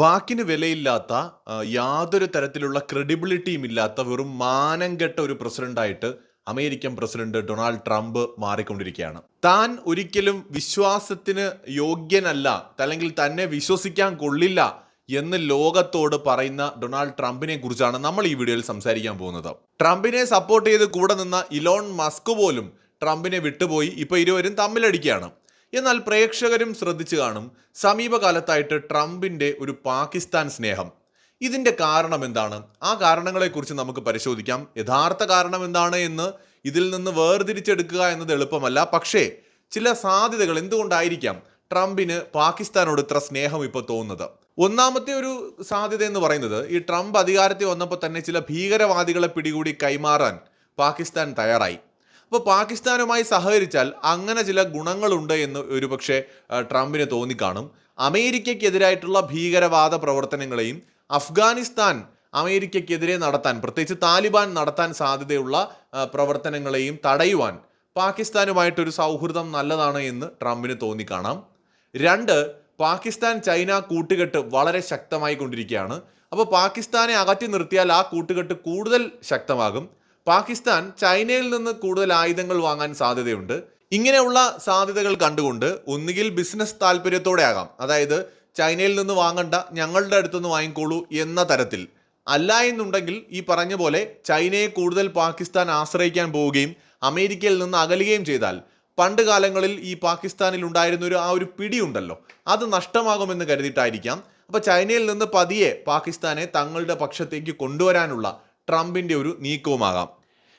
വാക്കിന് വിലയില്ലാത്ത യാതൊരു തരത്തിലുള്ള ക്രെഡിബിലിറ്റിയും ഇല്ലാത്ത വെറും മാനം കെട്ട ഒരു പ്രസിഡന്റായിട്ട് അമേരിക്കൻ പ്രസിഡന്റ് ഡൊണാൾഡ് ട്രംപ് മാറിക്കൊണ്ടിരിക്കുകയാണ്. താൻ ഒരിക്കലും വിശ്വാസത്തിന് യോഗ്യനല്ല അല്ലെങ്കിൽ തന്നെ വിശ്വസിക്കാൻ കൊള്ളില്ല എന്ന് ലോകത്തോട് പറയുന്ന ഡൊണാൾഡ് ട്രംപിനെ കുറിച്ചാണ് നമ്മൾ ഈ വീഡിയോയിൽ സംസാരിക്കാൻ പോകുന്നത്. ട്രംപിനെ സപ്പോർട്ട് ചെയ്ത് കൂടെ നിന്ന ഇലോൺ മസ്ക് പോലും ട്രംപിനെ വിട്ടുപോയി ഇപ്പൊ ഇരുവരും തമ്മിലടിക്കുകയാണ്. എന്നാൽ പ്രേക്ഷകരും ശ്രദ്ധിച്ചു കാണും സമീപകാലത്തായിട്ട് ട്രംപിന്റെ ഒരു പാകിസ്ഥാൻ സ്നേഹം. ഇതിന്റെ കാരണം എന്താണ്? ആ കാരണങ്ങളെക്കുറിച്ച് നമുക്ക് പരിശോധിക്കാം. യഥാർത്ഥ കാരണം എന്താണ് എന്ന് ഇതിൽ നിന്ന് വേർതിരിച്ചെടുക്കുക എന്നത് എളുപ്പമല്ല. പക്ഷേ ചില സാധ്യതകൾ എന്തുകൊണ്ടായിരിക്കാം ട്രംപിന് പാകിസ്ഥാനോട് ഇത്ര സ്നേഹം ഇപ്പോൾ തോന്നുന്നത്? ഒന്നാമത്തെ ഒരു സാധ്യത എന്ന് പറയുന്നത് ഈ ട്രംപ് അധികാരത്തിൽ വന്നപ്പോൾ തന്നെ ചില ഭീകരവാദികളെ പിടികൂടി കൈമാറാൻ പാകിസ്ഥാൻ തയ്യാറായി. അപ്പോൾ പാകിസ്ഥാനുമായി സഹകരിച്ചാൽ അങ്ങനെ ചില ഗുണങ്ങളുണ്ട് എന്ന് ഒരുപക്ഷെ ട്രംപിന് തോന്നിക്കാണും. അമേരിക്കയ്ക്കെതിരായിട്ടുള്ള ഭീകരവാദ പ്രവർത്തനങ്ങളെയും അഫ്ഗാനിസ്ഥാൻ അമേരിക്കയ്ക്കെതിരെ നടത്താൻ പ്രത്യേകിച്ച് താലിബാൻ നടത്താൻ സാധ്യതയുള്ള പ്രവർത്തനങ്ങളെയും തടയുവാൻ പാകിസ്ഥാനുമായിട്ടൊരു സൗഹൃദം നല്ലതാണ് എന്ന് ട്രംപിന് തോന്നിക്കാണാം. രണ്ട് പാകിസ്ഥാൻ ചൈന കൂട്ടുകെട്ട് വളരെ ശക്തമായി കൊണ്ടിരിക്കുകയാണ് അപ്പോൾ പാകിസ്ഥാനെ അകറ്റി നിർത്തിയാൽ ആ കൂട്ടുകെട്ട് കൂടുതൽ ശക്തമാകും. പാകിസ്ഥാൻ ചൈനയിൽ നിന്ന് കൂടുതൽ ആയുധങ്ങൾ വാങ്ങാൻ സാധ്യതയുണ്ട്. ഇങ്ങനെയുള്ള സാധ്യതകൾ കണ്ടുകൊണ്ട് ഒന്നുകിൽ ബിസിനസ് താല്പര്യത്തോടെ ആകാം അതായത് ചൈനയിൽ നിന്ന് വാങ്ങണ്ട ഞങ്ങളുടെ അടുത്തുനിന്ന് വാങ്ങിക്കോളൂ എന്ന തരത്തിൽ. അല്ല എന്നുണ്ടെങ്കിൽ ഈ പറഞ്ഞ പോലെ ചൈനയെ കൂടുതൽ പാകിസ്ഥാൻ ആശ്രയിക്കാൻ പോവുകയും അമേരിക്കയിൽ നിന്ന് അകലുകയും ചെയ്താൽ പണ്ട് കാലങ്ങളിൽ ഈ പാകിസ്ഥാനിൽ ഉണ്ടായിരുന്ന ഒരു ആ ഒരു പിടിയുണ്ടല്ലോ. അത് നഷ്ടമാകുമെന്ന് കരുതിയിട്ടായിരിക്കാം. അപ്പോൾ ചൈനയിൽ നിന്ന് പതിയെ പാകിസ്ഥാനെ തങ്ങളുടെ പക്ഷത്തേക്ക് കൊണ്ടുവരാനുള്ള ട്രംപിന്റെ ഒരു നീക്കവുമാകാം.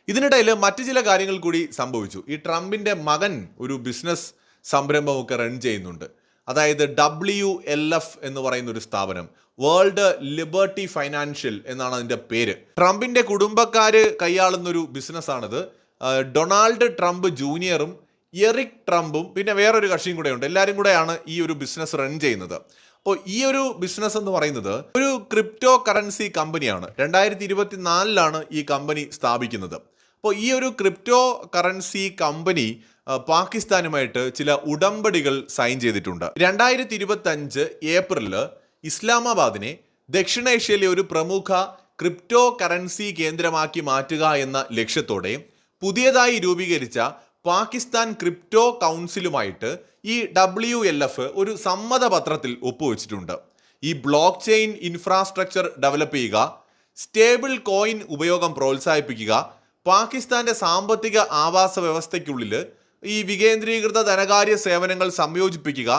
ഇതിനിടയിൽ മറ്റു ചില കാര്യങ്ങൾ കൂടി സംഭവിച്ചു. ഈ ട്രംപിന്റെ മകൻ ഒരു ബിസിനസ് സംരംഭമൊക്കെ റൺ ചെയ്യുന്നുണ്ട്. അതായത് ഡബ്ല്യു എൽ എഫ് എന്ന് പറയുന്ന ഒരു സ്ഥാപനം വേൾഡ് ലിബർട്ടി ഫൈനാൻഷ്യൽ എന്നാണ് അതിന്റെ പേര്. ട്രംപിന്റെ കുടുംബക്കാര് കൈയാളുന്ന ഒരു ബിസിനസ്സാണിത് ഡൊണാൾഡ് ട്രംപ് ജൂനിയറും എറിക് ട്രംപും പിന്നെ വേറൊരു കക്ഷിയും കൂടെ ഉണ്ട് എല്ലാവരും കൂടെയാണ് ഈ ഒരു ബിസിനസ് റൺ ചെയ്യുന്നത്. അപ്പോൾ ഈ ഒരു ബിസിനസ് എന്ന് പറയുന്നത് ഒരു ക്രിപ്റ്റോ കറൻസി കമ്പനിയാണ് രണ്ടായിരത്തി ഇരുപത്തിനാലിലാണ് ഈ കമ്പനി സ്ഥാപിക്കുന്നത്. അപ്പോൾ ഈ ഒരു ക്രിപ്റ്റോ കറൻസി കമ്പനി പാകിസ്ഥാനുമായിട്ട് ചില ഉടമ്പടികൾ സൈൻ ചെയ്തിട്ടുണ്ട്. രണ്ടായിരത്തി ഇരുപത്തി അഞ്ച് ഏപ്രിലിൽ ഇസ്ലാമാബാദിനെ ദക്ഷിണേഷ്യയിലെ ഒരു പ്രമുഖ ക്രിപ്റ്റോ കറൻസി കേന്ദ്രമാക്കി മാറ്റുക എന്ന ലക്ഷ്യത്തോടെ പുതിയതായി രൂപീകരിച്ച പാകിസ്ഥാൻ ക്രിപ്റ്റോ കൗൺസിലുമായിട്ട് ഈ ഡബ്ല്യു എൽ എഫ് ഒരു സമ്മതപത്രത്തിൽ ഒപ്പുവെച്ചിട്ടുണ്ട്. ഈ ബ്ലോക്ക് ചെയിൻ ഇൻഫ്രാസ്ട്രക്ചർ ഡെവലപ്പ് ചെയ്യുക സ്റ്റേബിൾ കോയിൻ ഉപയോഗം പ്രോത്സാഹിപ്പിക്കുക പാകിസ്ഥാന്റെ സാമ്പത്തിക ആവാസ വ്യവസ്ഥയ്ക്കുള്ളിൽ ഈ വികേന്ദ്രീകൃത ധനകാര്യ സേവനങ്ങൾ സംയോജിപ്പിക്കുക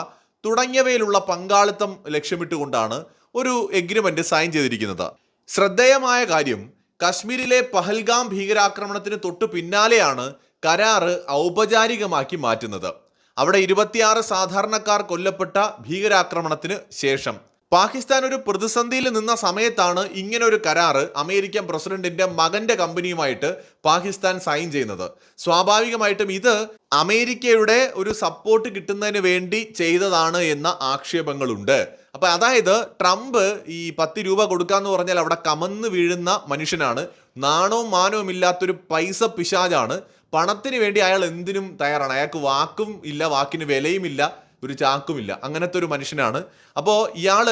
തുടങ്ങിയവയിലുള്ള പങ്കാളിത്തം ലക്ഷ്യമിട്ടുകൊണ്ടാണ് ഒരു എഗ്രിമെന്റ് സൈൻ ചെയ്തിരിക്കുന്നത്. ശ്രദ്ധേയമായ കാര്യം കശ്മീരിലെ പഹൽഗാം ഭീകരാക്രമണത്തിന് തൊട്ടു പിന്നാലെയാണ് കരാറ് ഔപചാരികമാക്കി മാറ്റുന്നത്. അവിടെ ഇരുപത്തിയാറ് സാധാരണക്കാർ കൊല്ലപ്പെട്ട ഭീകരാക്രമണത്തിന് ശേഷം. പാകിസ്ഥാൻ ഒരു പ്രതിസന്ധിയിൽ നിന്ന സമയത്താണ് ഇങ്ങനെ ഒരു കരാറ് അമേരിക്കൻ പ്രസിഡന്റിന്റെ മകന്റെ കമ്പനിയുമായിട്ട് പാകിസ്ഥാൻ സൈൻ ചെയ്യുന്നത്. സ്വാഭാവികമായിട്ടും ഇത് അമേരിക്കയുടെ ഒരു സപ്പോർട്ട് കിട്ടുന്നതിന് വേണ്ടി ചെയ്തതാണ് എന്ന ആക്ഷേപങ്ങളുണ്ട്. അപ്പൊ അതായത് ട്രംപ് ഈ പത്ത് രൂപ കൊടുക്കാന്ന് പറഞ്ഞാൽ അവിടെ കമന്ന് വീഴുന്ന മനുഷ്യനാണ്. നാണവും മാനവും ഇല്ലാത്തൊരു പൈസ പിശാജാണ് പണത്തിന് വേണ്ടി അയാൾ എന്തിനും തയ്യാറാണ്. അയാൾക്ക് വാക്കും ഇല്ല വാക്കിന് വിലയുമില്ല ഒരു ചാക്കുമില്ല അങ്ങനത്തെ ഒരു മനുഷ്യനാണ്. അപ്പോൾ ഇയാൾ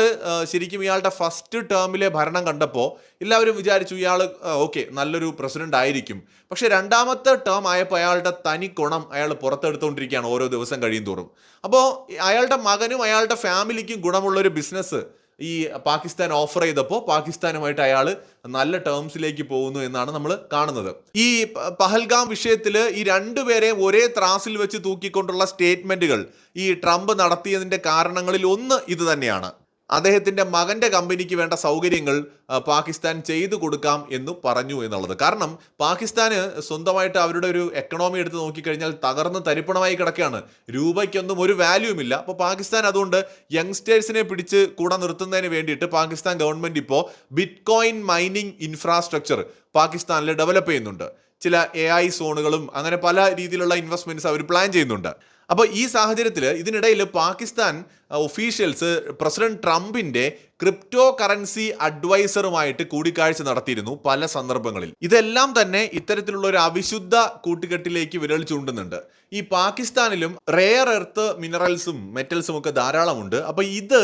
ശരിക്കും ഇയാളുടെ ഫസ്റ്റ് ടേമിലെ ഭരണം കണ്ടപ്പോൾ എല്ലാവരും വിചാരിച്ചു ഇയാൾ ഓക്കെ നല്ലൊരു പ്രസിഡന്റ് ആയിരിക്കും. പക്ഷേ രണ്ടാമത്തെ ടേം ആയപ്പോൾ അയാളുടെ തനി ഗുണം അയാൾ പുറത്തെടുത്തുകൊണ്ടിരിക്കുകയാണ് ഓരോ ദിവസം കഴിയും തോറും അപ്പോൾ അയാളുടെ മകനും അയാളുടെ ഫാമിലിക്കും ഗുണമുള്ളൊരു ബിസിനസ് ഈ പാകിസ്ഥാൻ ഓഫർ ചെയ്തപ്പോൾ പാകിസ്ഥാനുമായിട്ട് അയാൾ നല്ല ടേംസിലേക്ക് പോകുന്നു എന്നാണ് നമ്മൾ കാണുന്നത്. ഈ പഹൽഗാം വിഷയത്തിൽ ഈ രണ്ടുപേരെയും ഒരേ ത്രാസിൽ വെച്ച് തൂക്കിക്കൊണ്ടുള്ള സ്റ്റേറ്റ്മെന്റുകൾ ഈ ട്രംപ് നടത്തിയതിന്റെ കാരണങ്ങളിൽ ഒന്ന് ഇത് തന്നെയാണ്. അദ്ദേഹത്തിന്റെ മകന്റെ കമ്പനിക്ക് വേണ്ട സൗകര്യങ്ങൾ പാകിസ്ഥാൻ ചെയ്തു കൊടുക്കാം എന്ന് പറഞ്ഞു എന്നുള്ളത്. കാരണം പാകിസ്ഥാന് സ്വന്തമായിട്ട് അവരുടെ ഒരു എക്കണോമി എടുത്ത് നോക്കിക്കഴിഞ്ഞാൽ തകർന്ന് തരിപ്പണമായി കിടക്കുകയാണ്. രൂപയ്ക്കൊന്നും ഒരു വാല്യൂ ഇല്ല. അപ്പോൾ പാകിസ്ഥാൻ അതുകൊണ്ട് യങ്സ്റ്റേഴ്സിനെ പിടിച്ച് കൂടെ നിർത്തുന്നതിന് വേണ്ടിയിട്ട് പാകിസ്ഥാൻ ഗവൺമെന്റ് ഇപ്പോൾ ബിറ്റ്കോയിൻ മൈനിങ് ഇൻഫ്രാസ്ട്രക്ചർ പാകിസ്ഥാനിൽ ഡെവലപ്പ് ചെയ്യുന്നുണ്ട്. ചില എ ഐ സോണുകളും അങ്ങനെ പല രീതിയിലുള്ള ഇൻവെസ്റ്റ്മെന്റ്സ് അവർ പ്ലാൻ ചെയ്യുന്നുണ്ട്. അപ്പോൾ ഈ സാഹചര്യത്തിൽ ഇതിനിടയിൽ പാകിസ്ഥാൻ ഒഫീഷ്യൽസ് പ്രസിഡന്റ് ട്രംപിന്റെ ക്രിപ്റ്റോ കറൻസി അഡ്വൈസറുമായിട്ട് കൂടിക്കാഴ്ച നടത്തിയിരുന്നു പല സന്ദർഭങ്ങളിൽ. ഇതെല്ലാം തന്നെ ഇത്തരത്തിലുള്ള ഒരു അവിശുദ്ധ കൂട്ടുകെട്ടിലേക്ക് വിരൽ ചൂണ്ടുന്നുണ്ട്. ഈ പാകിസ്ഥാനിലും റെയർ എർത്ത് മിനറൽസും മെറ്റൽസും ഒക്കെ ധാരാളമുണ്ട്. അപ്പോൾ ഇത്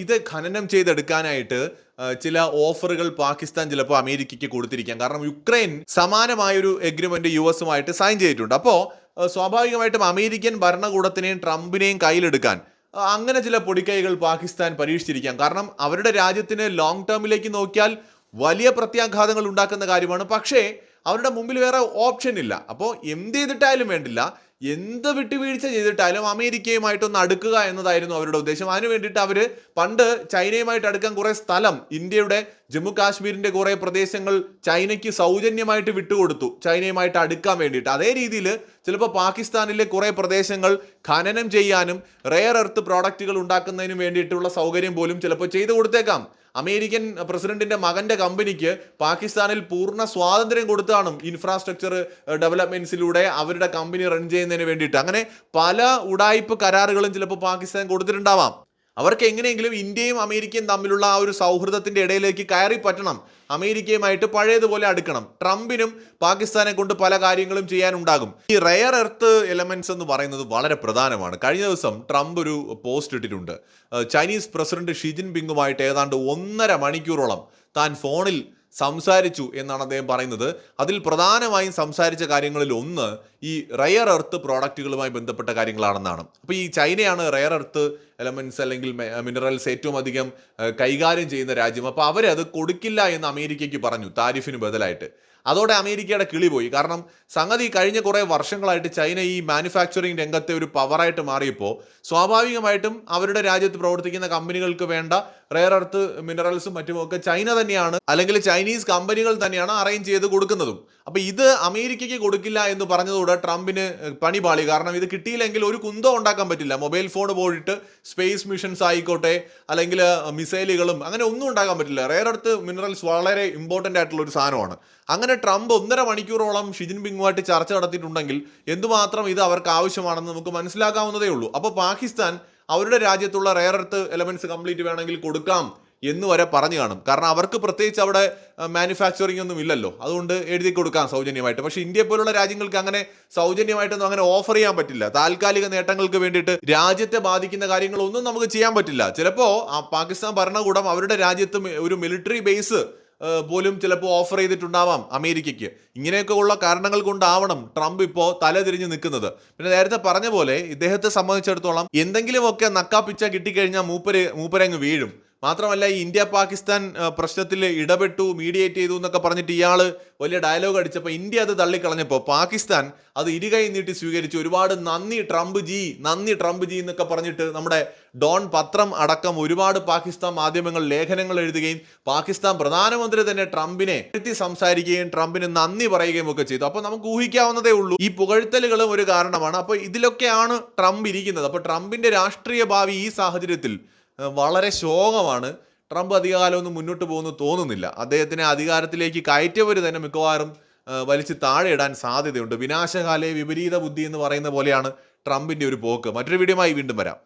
ഇത് ഖനനം ചെയ്തെടുക്കാനായിട്ട് ചില ഓഫറുകൾ പാകിസ്ഥാൻ ചിലപ്പോൾ അമേരിക്കയ്ക്ക് കൊടുത്തിരിക്കാം. കാരണം യുക്രൈൻ സമാനമായൊരു എഗ്രിമെന്റ് യു എസുമായിട്ട് സൈൻ ചെയ്തിട്ടുണ്ട്. അപ്പോൾ സ്വാഭാവികമായിട്ടും അമേരിക്കൻ ഭരണകൂടത്തിനെയും ട്രംപിനെയും കയ്യിലെടുക്കാൻ അങ്ങനെ ചില പൊടിക്കൈകൾ പാകിസ്ഥാൻ പരീക്ഷിച്ചിരിക്കാം. കാരണം അവരുടെ രാജ്യത്തിന് ലോങ് ടേമിലേക്ക് നോക്കിയാൽ വലിയ പ്രത്യാഘാതങ്ങൾ ഉണ്ടാക്കുന്ന കാര്യമാണ്. പക്ഷേ അവരുടെ മുമ്പിൽ വേറെ ഓപ്ഷൻ ഇല്ല. അപ്പോൾ എന്ത് ചെയ്തിട്ടായാലും വേണ്ടില്ല. എന്ത് വിട്ടുവീഴ്ച ചെയ്തിട്ടാലും അമേരിക്കയുമായിട്ടൊന്ന് അടുക്കുക എന്നതായിരുന്നു അവരുടെ ഉദ്ദേശം. അതിനു വേണ്ടിയിട്ട് അവർ പണ്ട് ചൈനയുമായിട്ട് അടുക്കാൻ കുറേ സ്ഥലം ഇന്ത്യയുടെ ജമ്മു കാശ്മീരിന്റെ കുറേ പ്രദേശങ്ങൾ ചൈനയ്ക്ക് സൗജന്യമായിട്ട് വിട്ടുകൊടുത്തു ചൈനയുമായിട്ട് അടുക്കാൻ വേണ്ടിയിട്ട്. അതേ രീതിയിൽ ചിലപ്പോൾ പാകിസ്ഥാനിലെ കുറേ പ്രദേശങ്ങൾ ഖനനം ചെയ്യാനും റെയർ എർത്ത് പ്രോഡക്റ്റുകൾ ഉണ്ടാക്കുന്നതിനും വേണ്ടിയിട്ടുള്ള സൗകര്യം പോലും ചിലപ്പോൾ ചെയ്തു കൊടുത്തേക്കാം. അമേരിക്കൻ പ്രസിഡന്റിന്റെ മകന്റെ കമ്പനിക്ക് പാകിസ്ഥാനിൽ പൂർണ സ്വാതന്ത്ര്യം കൊടുത്താണ് ഇൻഫ്രാസ്ട്രക്ചർ ഡെവലപ്മെന്റ്സിലൂടെ അവരുടെ കമ്പനി റൺ ചെയ്യുന്നതിന് വേണ്ടിയിട്ട്. അങ്ങനെ പല ഉടായ്പ കരാറുകളും ചിലപ്പോൾ പാകിസ്ഥാൻ കൊടുത്തിട്ടുണ്ടാവാം. അവർക്ക് എങ്ങനെയെങ്കിലും ഇന്ത്യയും അമേരിക്കയും തമ്മിലുള്ള ആ ഒരു സൗഹൃദത്തിന്റെ ഇടയിലേക്ക് കയറി പറ്റണം. അമേരിക്കയുമായിട്ട് പഴയതുപോലെ അടുക്കണം. ട്രംപിനും പാകിസ്ഥാനെ കൊണ്ട് പല കാര്യങ്ങളും ചെയ്യാനുണ്ടാകും. ഈ റെയർ എർത്ത് എലമെന്റ്സ് എന്ന് പറയുന്നത് വളരെ പ്രധാനമാണ്. കഴിഞ്ഞ ദിവസം ട്രംപ് ഒരു പോസ്റ്റ് ഇട്ടിട്ടുണ്ട്. ചൈനീസ് പ്രസിഡന്റ് ഷിജിൻ പിങ്ങുമായിട്ട് ഏതാണ്ട് ഒന്നര മണിക്കൂറോളം താൻ ഫോണിൽ സംസാരിച്ചു എന്നാണ് അദ്ദേഹം പറയുന്നത്. അതിൽ പ്രധാനമായും സംസാരിച്ച കാര്യങ്ങളിൽ ഒന്ന് ഈ റയർ എർത്ത് പ്രോഡക്റ്റുകളുമായി ബന്ധപ്പെട്ട കാര്യങ്ങളാണെന്നാണ്. അപ്പോൾ ഈ ചൈനയാണ് റയർ എർത്ത് എലമെന്റ്സ് അല്ലെങ്കിൽ മിനറൽസ് ഏറ്റവും അധികം കൈകാര്യം ചെയ്യുന്ന രാജ്യം. അപ്പോൾ അവരത് കൊടുക്കില്ല എന്ന് അമേരിക്കയ്ക്ക് പറഞ്ഞു താരിഫിന് ബദലായിട്ട്. അതോടെ അമേരിക്കയുടെ കിളി പോയി. കാരണം സംഗതി കഴിഞ്ഞ കുറേ വർഷങ്ങളായിട്ട് ചൈന ഈ മാനുഫാക്ചറിങ് രംഗത്തെ ഒരു പവറായിട്ട് മാറിയപ്പോൾ സ്വാഭാവികമായിട്ടും അവരുടെ രാജ്യത്ത് പ്രവർത്തിക്കുന്ന കമ്പനികൾക്ക് വേണ്ട റെയർ എർത്ത് മിനറൽസും മറ്റുമൊക്കെ ചൈന തന്നെയാണ് അല്ലെങ്കിൽ ചൈനീസ് കമ്പനികൾ തന്നെയാണ് അറേഞ്ച് ചെയ്ത് കൊടുക്കുന്നതും. അപ്പൊ ഇത് അമേരിക്കയ്ക്ക് കൊടുക്കില്ല എന്ന് പറഞ്ഞതോടെ ട്രംപിന് പണി പാളി. കാരണം ഇത് കിട്ടിയില്ലെങ്കിൽ ഒരു കുന്തം ഉണ്ടാക്കാൻ പറ്റില്ല. മൊബൈൽ ഫോൺ പോയിട്ട് സ്പേസ് മിഷൻസ് ആയിക്കോട്ടെ അല്ലെങ്കിൽ മിസൈലുകളും അങ്ങനെ ഒന്നും ഉണ്ടാക്കാൻ പറ്റില്ല. റെയർ എർത്ത് മിനറൽസ് വളരെ ഇമ്പോർട്ടന്റ് ആയിട്ടുള്ള ഒരു സാധനമാണ്. അങ്ങനെ ട്രംപ് ഒന്നര മണിക്കൂറോളം ഷിജിൻ പിങ്ങുമായിട്ട് ചർച്ച നടത്തിയിട്ടുണ്ടെങ്കിൽ എന്തുമാത്രം ഇത് അവർക്ക് ആവശ്യമാണെന്ന് നമുക്ക് മനസ്സിലാക്കാവുന്നതേ ഉള്ളൂ. അപ്പോൾ പാകിസ്ഥാൻ അവരുടെ രാജ്യത്തുള്ള റെയർ എർത്ത് എലമെന്റ്സ് കംപ്ലീറ്റ് വേണമെങ്കിൽ കൊടുക്കാം എന്ന് വരെ പറഞ്ഞു കാണും. കാരണം അവർക്ക് പ്രത്യേകിച്ച് അവിടെ മാനുഫാക്ചറിംഗ് ഒന്നും ഇല്ലല്ലോ. അതുകൊണ്ട് എഴുതി കൊടുക്കാം സൗജന്യമായിട്ട്. പക്ഷേ ഇന്ത്യ പോലുള്ള രാജ്യങ്ങൾക്ക് അങ്ങനെ സൗജന്യമായിട്ടൊന്നും അങ്ങനെ ഓഫർ ചെയ്യാൻ പറ്റില്ല. താൽക്കാലിക നേട്ടങ്ങൾക്ക് വേണ്ടിയിട്ട് രാജ്യത്തെ ബാധിക്കുന്ന കാര്യങ്ങളൊന്നും നമുക്ക് ചെയ്യാൻ പറ്റില്ല. ചിലപ്പോൾ പാകിസ്ഥാൻ ഭരണകൂടം അവരുടെ രാജ്യത്ത് ഒരു മിലിറ്ററി ബേസ് പോലും ചിലപ്പോൾ ഓഫർ ചെയ്തിട്ടുണ്ടാവാം അമേരിക്കയ്ക്ക്. ഇങ്ങനെയൊക്കെ ഉള്ള കാരണങ്ങൾ കൊണ്ടാവണം ട്രംപ് ഇപ്പോൾ തലതിരിഞ്ഞ് നിൽക്കുന്നത്. പിന്നെ നേരത്തെ പറഞ്ഞ പോലെ ഇദ്ദേഹത്തെ സംബന്ധിച്ചിടത്തോളം എന്തെങ്കിലുമൊക്കെ നക്കാപ്പിച്ച കിട്ടിക്കഴിഞ്ഞാൽ മൂപ്പര് മൂപ്പരങ്ങ് വീഴും. മാത്രമല്ല ഈ ഇന്ത്യ പാകിസ്ഥാൻ പ്രശ്നത്തിൽ ഇടപെട്ടു മീഡിയേറ്റ് ചെയ്തു എന്നൊക്കെ പറഞ്ഞിട്ട് ഇയാൾ വലിയ ഡയലോഗ് അടിച്ചപ്പോൾ ഇന്ത്യ അത് തള്ളിക്കളഞ്ഞപ്പോൾ പാകിസ്ഥാൻ അത് ഇരുകൈ നീട്ടി സ്വീകരിച്ചു. ഒരുപാട് നന്ദി ട്രംപ് ജി നന്ദി ട്രംപ് ജി എന്നൊക്കെ പറഞ്ഞിട്ട് നമ്മുടെ ഡോൺ പത്രം അടക്കം ഒരുപാട് പാകിസ്ഥാൻ മാധ്യമങ്ങൾ ലേഖനങ്ങൾ എഴുതുകയും പാകിസ്ഥാൻ പ്രധാനമന്ത്രി തന്നെ ട്രംപിനെ എത്തി സംസാരിക്കുകയും ട്രംപിന് നന്ദി പറയുകയും ഒക്കെ ചെയ്തു. അപ്പോൾ നമുക്ക് ഊഹിക്കാവുന്നതേ ഉള്ളൂ ഈ പുകഴ്ത്തലുകളും ഒരു കാരണമാണ്. അപ്പോൾ ഇതിലൊക്കെയാണ് ട്രംപ് ഇരിക്കുന്നത്. അപ്പോൾ ട്രംപിന്റെ രാഷ്ട്രീയ ഭാവി ഈ സാഹചര്യത്തിൽ വളരെ ശോകമാണ്. ട്രംപ് അധികകാലമൊന്നും മുന്നോട്ട് പോകുന്നു തോന്നുന്നില്ല. അദ്ദേഹത്തിനെ അധികാരത്തിലേക്ക് കയറ്റിയവർ തന്നെ മിക്കവാറും വലിച്ച് താഴെ ഇടാൻ സാധ്യതയുണ്ട്. വിനാശകാലയെ വിപരീത ബുദ്ധി എന്ന് പറയുന്ന പോലെയാണ് ട്രംപിന്റെ ഒരു പോക്ക്. മറ്റൊരു വീഡിയോമായി വീണ്ടും വരാം.